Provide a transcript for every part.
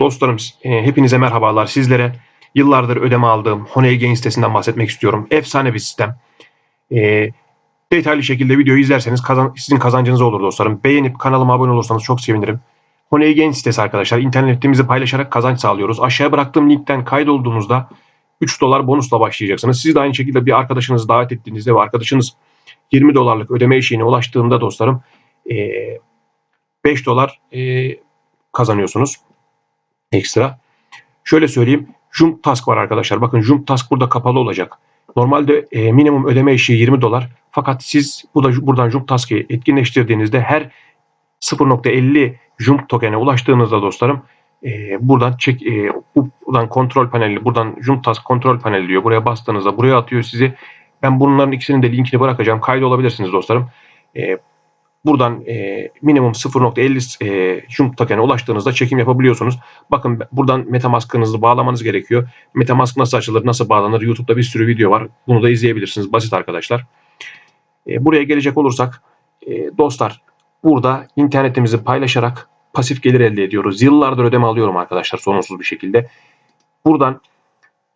Dostlarım e, hepinize merhabalar. Sizlere yıllardır ödeme aldığım Honey Gain sitesinden bahsetmek istiyorum. Efsane bir sistem. E, detaylı şekilde videoyu izlerseniz kazan, sizin kazancınız olur dostlarım. Beğenip kanalıma abone olursanız çok sevinirim. Honey Gain sitesi arkadaşlar. İnternetimizi paylaşarak kazanç sağlıyoruz. Aşağıya bıraktığım linkten kaydolduğunuzda 3 dolar bonusla başlayacaksınız. Siz de aynı şekilde bir arkadaşınızı davet ettiğinizde ve arkadaşınız 20 dolarlık ödeme eşiğine ulaştığında dostlarım e, 5 dolar e, kazanıyorsunuz ekstra. Şöyle söyleyeyim. Jump Task var arkadaşlar. Bakın Jump Task burada kapalı olacak. Normalde e, minimum ödeme eşiği 20 dolar. Fakat siz bu da buradan Jump Task'ı etkinleştirdiğinizde her 0.50 Jump token'e ulaştığınızda dostlarım e, buradan çek e, buradan kontrol paneli buradan Jump Task kontrol paneli diyor. Buraya bastığınızda buraya atıyor sizi. Ben bunların ikisinin de linkini bırakacağım. Kaydı olabilirsiniz dostlarım. E, Buradan e, minimum 0.50 e, jump token'e ulaştığınızda çekim yapabiliyorsunuz. Bakın buradan Metamask'ınızı bağlamanız gerekiyor. Metamask nasıl açılır, nasıl bağlanır? YouTube'da bir sürü video var. Bunu da izleyebilirsiniz. Basit arkadaşlar. E, buraya gelecek olursak e, dostlar burada internetimizi paylaşarak pasif gelir elde ediyoruz. Yıllardır ödeme alıyorum arkadaşlar sorunsuz bir şekilde. Buradan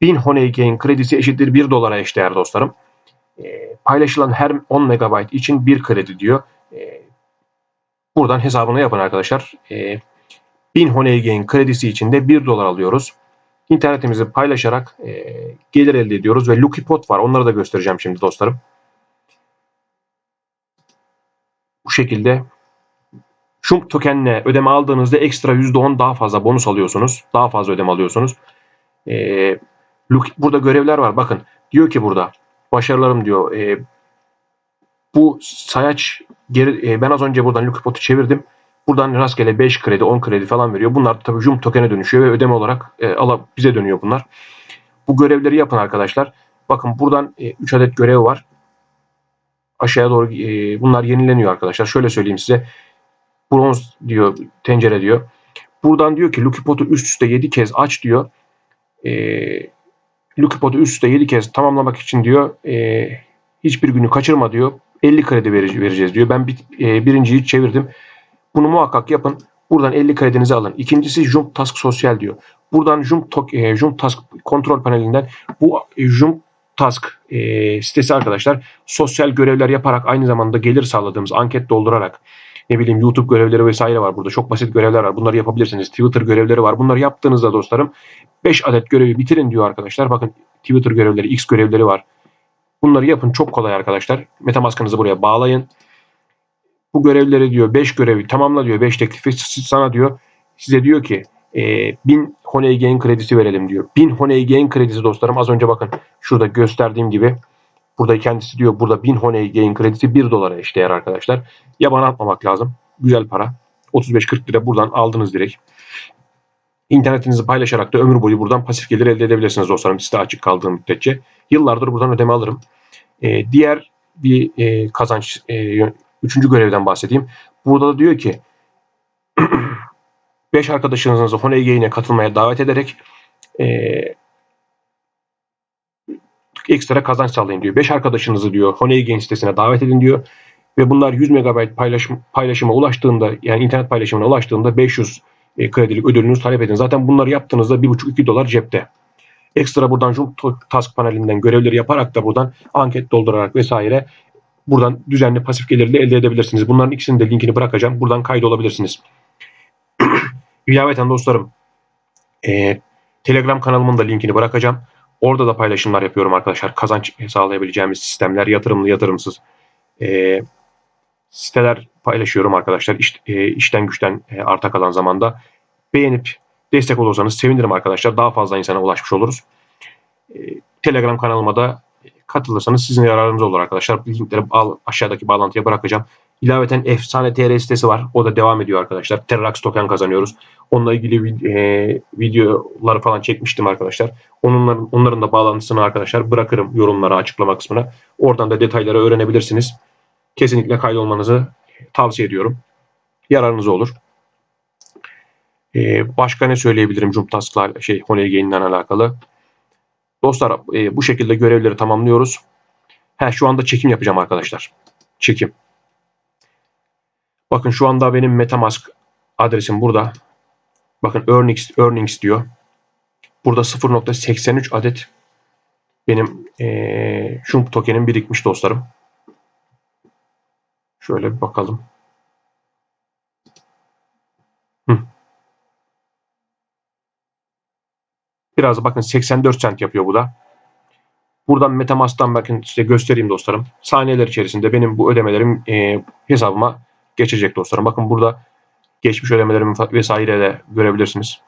1000 Honey Gain kredisi eşittir 1 dolara eşdeğer dostlarım. E, paylaşılan her 10 MB için 1 kredi diyor. E, buradan hesabını yapın arkadaşlar. E, 1000 Honey Gain kredisi için de 1 dolar alıyoruz. İnternetimizi paylaşarak e, gelir elde ediyoruz ve Lucky Pot var. Onları da göstereceğim şimdi dostlarım. Bu şekilde Şump tokenle ödeme aldığınızda ekstra %10 daha fazla bonus alıyorsunuz. Daha fazla ödeme alıyorsunuz. Ee, burada görevler var. Bakın diyor ki burada başarılarım diyor. E, bu sayaç geri, e, ben az önce buradan Lucky Pot'u çevirdim. Buradan rastgele 5 kredi 10 kredi falan veriyor. Bunlar tabii Jump token'e dönüşüyor ve ödeme olarak e, ala, bize dönüyor bunlar. Bu görevleri yapın arkadaşlar. Bakın buradan e, 3 adet görev var. Aşağıya doğru e, bunlar yenileniyor arkadaşlar. Şöyle söyleyeyim size. Bronz diyor tencere diyor. Buradan diyor ki Lucky Pot'u üst üste 7 kez aç diyor. E, Lucky Pot'u üst üste 7 kez tamamlamak için diyor e, hiçbir günü kaçırma diyor. 50 kredi vereceğiz diyor. Ben bir, e, birinciyi çevirdim. Bunu muhakkak yapın. Buradan 50 kredinizi alın. İkincisi Jump Task Sosyal diyor. Buradan Jump, e, Jump Task kontrol panelinden bu e, Jump Task e, sitesi arkadaşlar sosyal görevler yaparak aynı zamanda gelir sağladığımız anket doldurarak ne bileyim YouTube görevleri vesaire var burada. Çok basit görevler var. Bunları yapabilirsiniz. Twitter görevleri var. Bunları yaptığınızda dostlarım 5 adet görevi bitirin diyor arkadaşlar. Bakın Twitter görevleri, X görevleri var. Bunları yapın çok kolay arkadaşlar. Metamask'ınızı buraya bağlayın. Bu görevleri diyor 5 görevi tamamla diyor 5 teklifi sana diyor. Size diyor ki e, 1000 Honey Gain kredisi verelim diyor. 1000 Honey Gain kredisi dostlarım az önce bakın şurada gösterdiğim gibi burada kendisi diyor burada 1000 Honey Gain kredisi 1 dolara eşdeğer arkadaşlar. Yabana atmamak lazım. Güzel para. 35-40 lira buradan aldınız direkt. İnternetinizi paylaşarak da ömür boyu buradan pasif gelir elde edebilirsiniz dostlarım. Site açık kaldığı müddetçe. Yıllardır buradan ödeme alırım. E, diğer bir e, kazanç, e, üçüncü görevden bahsedeyim. Burada da diyor ki 5 arkadaşınızı Honey Gain'e katılmaya davet ederek e, ekstra kazanç sağlayın diyor. 5 arkadaşınızı diyor Honey Gain sitesine davet edin diyor. Ve bunlar 100 MB paylaşım, paylaşıma ulaştığında yani internet paylaşımına ulaştığında 500 e, kredilik ödülünüzü talep edin. Zaten bunları yaptığınızda 1,5-2 dolar cepte. Ekstra buradan Jump Task panelinden görevleri yaparak da buradan anket doldurarak vesaire buradan düzenli pasif gelirli elde edebilirsiniz. Bunların ikisinin de linkini bırakacağım. Buradan kaydolabilirsiniz. İlaveten dostlarım e, Telegram kanalımın da linkini bırakacağım. Orada da paylaşımlar yapıyorum arkadaşlar. Kazanç sağlayabileceğimiz sistemler, yatırımlı, yatırımsız e, siteler paylaşıyorum arkadaşlar. İş, e, işten güçten e, arta kalan zamanda. Beğenip destek olursanız sevinirim arkadaşlar. Daha fazla insana ulaşmış oluruz. E, Telegram kanalıma da katılırsanız sizin yararınız olur arkadaşlar. Linkleri aşağıdaki bağlantıya bırakacağım. İlaveten efsane TR sitesi var. O da devam ediyor arkadaşlar. Terrax token kazanıyoruz. Onunla ilgili e, videoları falan çekmiştim arkadaşlar. Onların, onların da bağlantısını arkadaşlar bırakırım yorumlara açıklama kısmına. Oradan da detayları öğrenebilirsiniz. Kesinlikle kaydolmanızı tavsiye ediyorum. Yararınız olur. Ee, başka ne söyleyebilirim Jump Task'la şey Honey Gain'le alakalı? Dostlar e, bu şekilde görevleri tamamlıyoruz. He, şu anda çekim yapacağım arkadaşlar. Çekim. Bakın şu anda benim Metamask adresim burada. Bakın earnings, earnings diyor. Burada 0.83 adet benim ee, Jump tokenim birikmiş dostlarım. Şöyle bir bakalım. Biraz bakın 84 cent yapıyor bu da. Buradan Metamask'tan bakın size göstereyim dostlarım. Saniyeler içerisinde benim bu ödemelerim e, hesabıma geçecek dostlarım. Bakın burada geçmiş ödemelerimi vesaire de görebilirsiniz.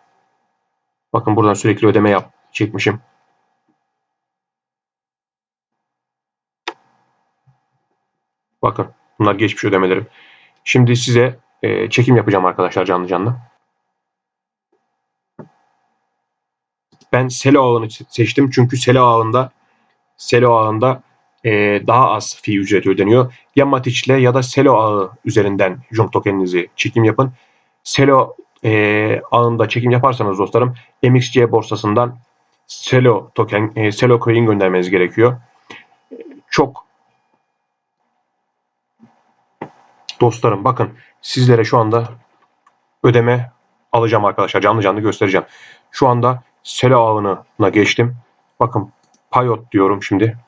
Bakın buradan sürekli ödeme yap çekmişim. Bakın bunlar geçmiş ödemelerim. Şimdi size e, çekim yapacağım arkadaşlar canlı canlı. Ben Selo ağını seçtim çünkü Selo ağında Selo ağında e, daha az fee ücreti ödeniyor. Ya Matic ile ya da Selo ağı üzerinden Jump tokeninizi çekim yapın. Selo e, ağında çekim yaparsanız dostlarım MXC borsasından Selo token, e, Selo coin göndermeniz gerekiyor. Çok dostlarım bakın sizlere şu anda ödeme alacağım arkadaşlar. Canlı canlı göstereceğim. Şu anda Selo ağına geçtim. Bakın Payot diyorum şimdi.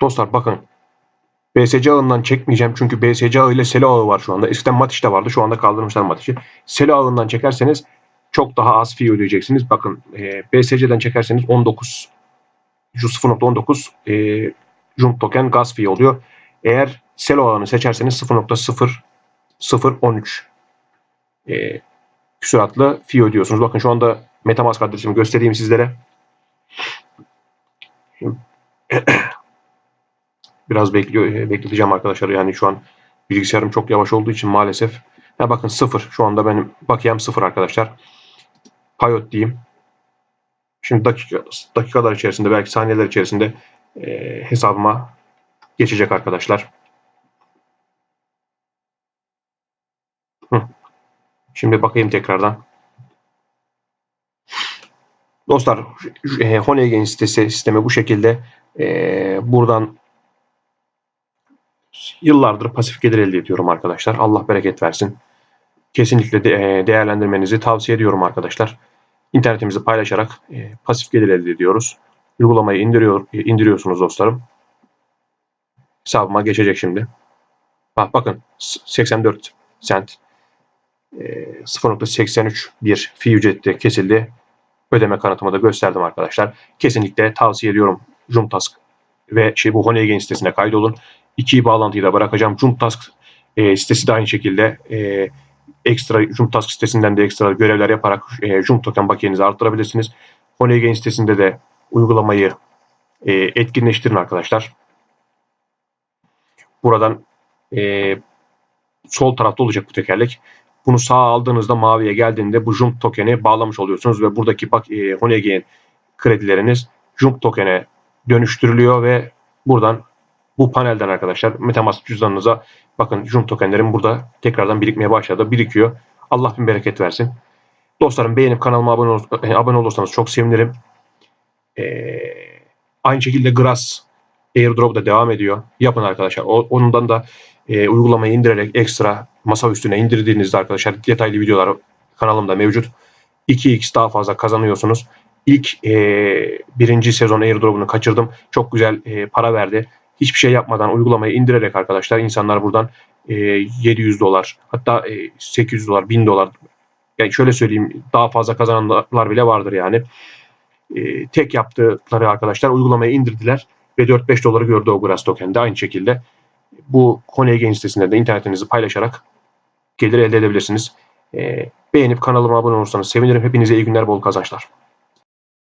Dostlar bakın. BSC ağından çekmeyeceğim çünkü BSC ağı ile Selo ağı var şu anda. Eskiden Matiş de vardı. Şu anda kaldırmışlar Matiş'i. Selo ağından çekerseniz çok daha az fee ödeyeceksiniz. Bakın e, BSC'den çekerseniz 19 şu 0.19 e, Jump token gas fee oluyor. Eğer Selo ağını seçerseniz 0.0013 e, küsuratlı fee ödüyorsunuz. Bakın şu anda Metamask adresimi göstereyim sizlere. Biraz bekliyor, e, bekleteceğim arkadaşlar. Yani şu an bilgisayarım çok yavaş olduğu için maalesef. Ha bakın sıfır. Şu anda benim bakiyem sıfır arkadaşlar. Payot diyeyim. Şimdi dakika, dakikalar içerisinde belki saniyeler içerisinde e, hesabıma geçecek arkadaşlar. Şimdi bakayım tekrardan. Dostlar e, Honeygen sitesi sistemi bu şekilde e, buradan yıllardır pasif gelir elde ediyorum arkadaşlar. Allah bereket versin. Kesinlikle de, e, değerlendirmenizi tavsiye ediyorum arkadaşlar. İnternetimizi paylaşarak e, pasif gelir elde ediyoruz. Uygulamayı indiriyor, e, indiriyorsunuz dostlarım. Hesabıma geçecek şimdi. Bak bakın 84 cent e, 0.83 bir fi ücreti kesildi. Ödeme kanıtımı da gösterdim arkadaşlar. Kesinlikle tavsiye ediyorum Jumtask ve şey bu Honeygen sitesine kaydolun. İki bağlantıyı da bırakacağım. Jumtask e, sitesi de aynı şekilde e, ekstra Jumtask sitesinden de ekstra görevler yaparak e, Jump token bakiyenizi arttırabilirsiniz. Honeygen sitesinde de uygulamayı e, etkinleştirin arkadaşlar. Buradan e, sol tarafta olacak bu tekerlek. Bunu sağa aldığınızda maviye geldiğinde bu Jump tokeni bağlamış oluyorsunuz ve buradaki bak e, Honeygen kredileriniz Jump tokene dönüştürülüyor ve buradan bu panelden arkadaşlar Metamask cüzdanınıza bakın Jump tokenlerim burada tekrardan birikmeye başladı. Birikiyor. Allah bin bereket versin. Dostlarım beğenip kanalıma abone, ol, e, abone olursanız çok sevinirim. Ee, aynı şekilde Grass airdrop da devam ediyor. Yapın arkadaşlar. O, ondan da e, uygulamayı indirerek ekstra masa üstüne indirdiğinizde arkadaşlar detaylı videolar kanalımda mevcut. 2x daha fazla kazanıyorsunuz. İlk e, birinci sezon airdrop'unu kaçırdım. Çok güzel e, para verdi. Hiçbir şey yapmadan uygulamayı indirerek arkadaşlar insanlar buradan e, 700 dolar hatta e, 800 dolar 1000 dolar yani şöyle söyleyeyim daha fazla kazananlar bile vardır yani. E, tek yaptıkları arkadaşlar uygulamayı indirdiler ve 4-5 doları gördü o Grass token'de aynı şekilde. Bu Honeygen sitesinde de internetinizi paylaşarak gelir elde edebilirsiniz. E, beğenip kanalıma abone olursanız sevinirim. Hepinize iyi günler, bol kazançlar.